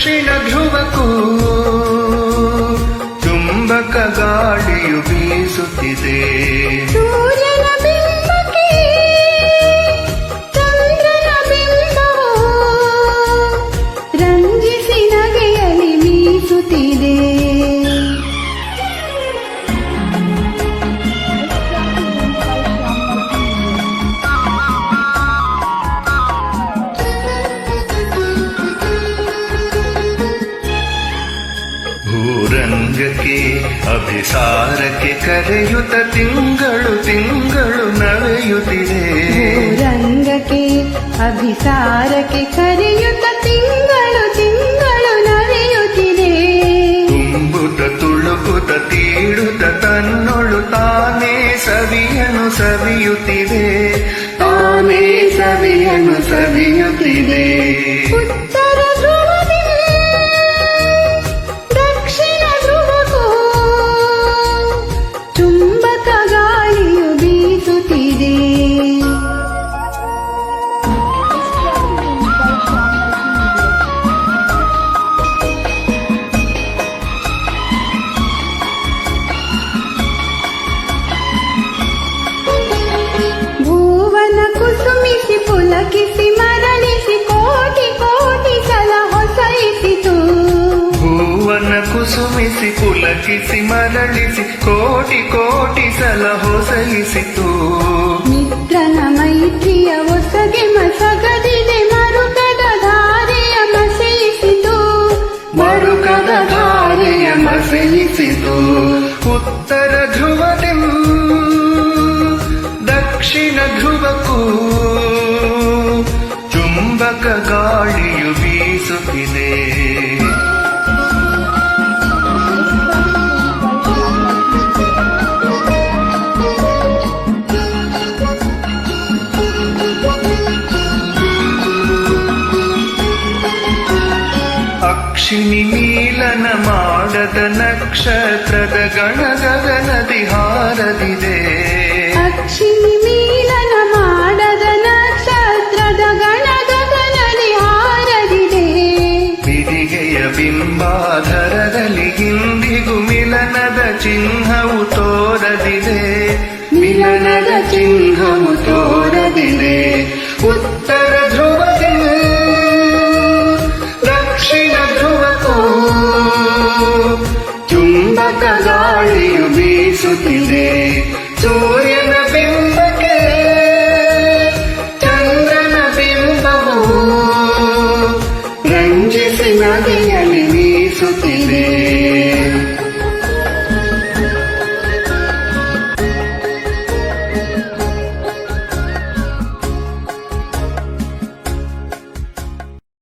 ದಕ್ಷಿಣ ಧ್ರುವಕ್ಕೂ ಚುಂಬಕ ಗಾಳಿಯು ಬೀಸುತ್ತಿದೆ. ಅಭಿಸಾರಕ್ಕೆ ಕರೆಯುತ್ತ ತಿಂಗಳು ತಿಂಗಳು ನಡೆಯುತ್ತಿದೆ. ರಂಗಕ್ಕೆ ಅಭಿಸಾರಕ್ಕೆ ಕರೆಯುತ್ತ ತಿಂಗಳು ತಿಂಗಳು ನಡೆಯುತ್ತಿದೆ. ತುಂಬುತ್ತ ತುಳುಕುತ್ತ ತೀಡುತ್ತ ತನ್ನೊಳು ತಾನೇ ಸವಿಯನು ಸವಿಯುತ್ತಿದೆ. ತಾನೇ ಸವಿಯನು ಸವಿಯುತ್ತಿದೆ. ಪುಲಕಿಸಿ ಮರಳಿಸಿ ಕೋಟಿ ಕೋಟಿ ಸಲ ಹೊಸೈಸಿತು ಹೂವನ್ನ ಕುಸುಮಿಸಿ ಪುಲಕಿಸಿ ಮರಳಿಸಿ ಕೋಟಿ ಕೋಟಿ ಸಲ ಹೊಸಲಿಸಿತು. ಮಿತ್ರನ ಮೈತ್ರಿಯ ಒಸಗೆ ಮಸಗದಿದೆ ಮರುಕದ ಧಾರೆಯ ಮಸೆಯಿಸಿತು. ಮರುಕದ ಧಾರೆಯ ಮಸೆಯಿಸಿತು. ಉತ್ತರ ಧ್ರುವದಿ ದಕ್ಷಿಣ ಧ್ರುವಕ್ಕೂ ಚುಂಬಕ ಗಾಳಿಯು ಬೀಸುತ್ತಿದೆ. ಅಕ್ಷಿಣಿ ನೀಲನ ಮಾಡದ ನಕ್ಷತ್ರದ ಗಣಗಗನದಿ ಹಾರದಿದೆ ಅಕ್ಷಿಣಿ ಕದಲಿಗಿಂದಿಗು ಮಿಲನದ ಚಿಹ್ನವು ತೋರದಿದೆ ಮಿಲನದ ಚಿಹ್ನವು ತೋರದಿದೆ ಉತ್ತರ ಧ್ರುವದೆ ದಕ್ಷಿಣ ಧ್ರುವಕ್ಕೂ ಚುಂಬಕ ಗಾಳಿಯು ಬೀಸುತ್ತಿದೆ ಸೂರ್ಯನ ಬಿಂಬಕ್ಕೆ ಚಂದ್ರನ ಬಿಂಬವು ರಂಜಿಸಿ ನದಿಯ